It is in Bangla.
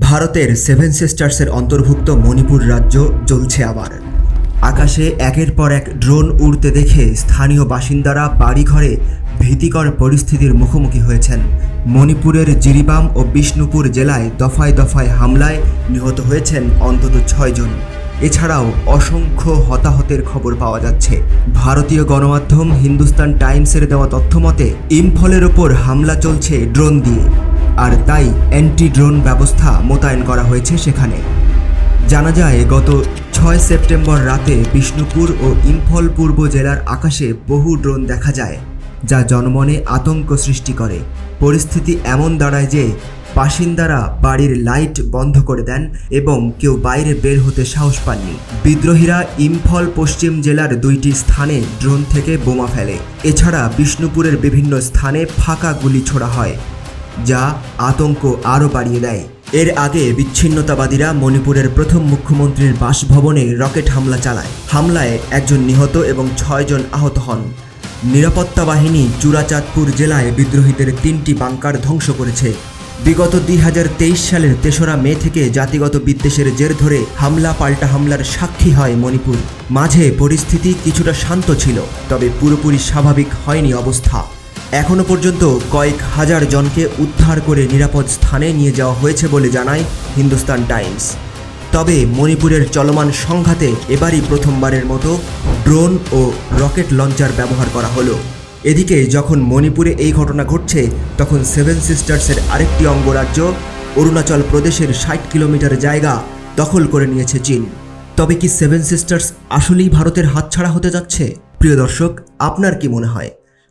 ভারতের সেভেন সিস্টার্সের অন্তর্ভুক্ত মণিপুর রাজ্য জ্বলছে আবার। আকাশে একের পর এক ড্রোন উড়তে দেখে স্থানীয় বাসিন্দারা বাড়িঘরে ভীতিকর পরিস্থিতির মুখোমুখি হয়েছেন। মণিপুরের জিরিবাম ও বিষ্ণুপুর জেলায় দফায় দফায় হামলায় নিহত হয়েছেন অন্তত ছয়জন এছাড়াও অসংখ্য হতাহতের খবর পাওয়া যাচ্ছে। ভারতীয় গণমাধ্যম হিন্দুস্তান টাইমসের দেওয়া তথ্য মতে ইম্ফলের ওপর হামলা চলছে ড্রোন দিয়ে। আর তাই অ্যান্টি ড্রোন ব্যবস্থা মোতায়েন করা হয়েছে সেখানে। জানা যায়, গত ছয় সেপ্টেম্বর রাতে বিষ্ণুপুর ও ইম্ফল পূর্ব জেলার আকাশে বহু ড্রোন দেখা যায়, যা জনমনে আতঙ্ক সৃষ্টি করে। পরিস্থিতি এমন দাঁড়ায় যে বাসিন্দারা বাড়ির লাইট বন্ধ করে দেন এবং কেউ বাইরে বের হতে সাহস পাননি। বিদ্রোহীরা ইম্ফল পশ্চিম জেলার দুইটি স্থানে ড্রোন থেকে বোমা ফেলে। এছাড়া বিষ্ণুপুরের বিভিন্ন স্থানে ফাঁকা গুলি ছোড়া হয়। যা আতঙ্ক আরও বাড়িয়ে দেয়। এর আগে বিচ্ছিন্নতাবাদীরা মণিপুরের প্রথম মুখ্যমন্ত্রীর বাসভবনে রকেট হামলা চালায়। হামলায় একজন নিহত এবং ছয়জন আহত হন। নিরাপত্তা বাহিনী চূড়াচাঁদপুর জেলায় বিদ্রোহীদের তিনটি বাংকার ধ্বংস করেছে। বিগত দুই হাজার তেইশ সালের তেসরা মে থেকে জাতিগত বিদ্বেষের জের ধরে হামলা পাল্টা হামলার সাক্ষী হয় মণিপুর। মাঝে পরিস্থিতি কিছুটা শান্ত ছিল, তবে পুরোপুরি স্বাভাবিক হয়নি অবস্থা। এখনও পর্যন্ত কয়েক হাজার জনকে উদ্ধার করে নিরাপদ স্থানে নিয়ে যাওয়া হয়েছে বলে জানায় হিন্দুস্তান টাইমস। তবে মণিপুরের চলমান সংঘাতে এবারই প্রথমবারের মতো ড্রোন ও রকেট লঞ্চার ব্যবহার করা হলো। এদিকে যখন মণিপুরে এই ঘটনা ঘটছে, তখন সেভেন সিস্টার্সের আরেকটি অঙ্গরাজ্য, অরুণাচল প্রদেশের ষাট কিলোমিটার জায়গা, দখল করে নিয়েছে চীন। তবে কি সেভেন সিস্টার্স আসলেই ভারতের হাতছাড়া হতে যাচ্ছে? প্রিয় দর্শক, আপনার কি মনে হয়?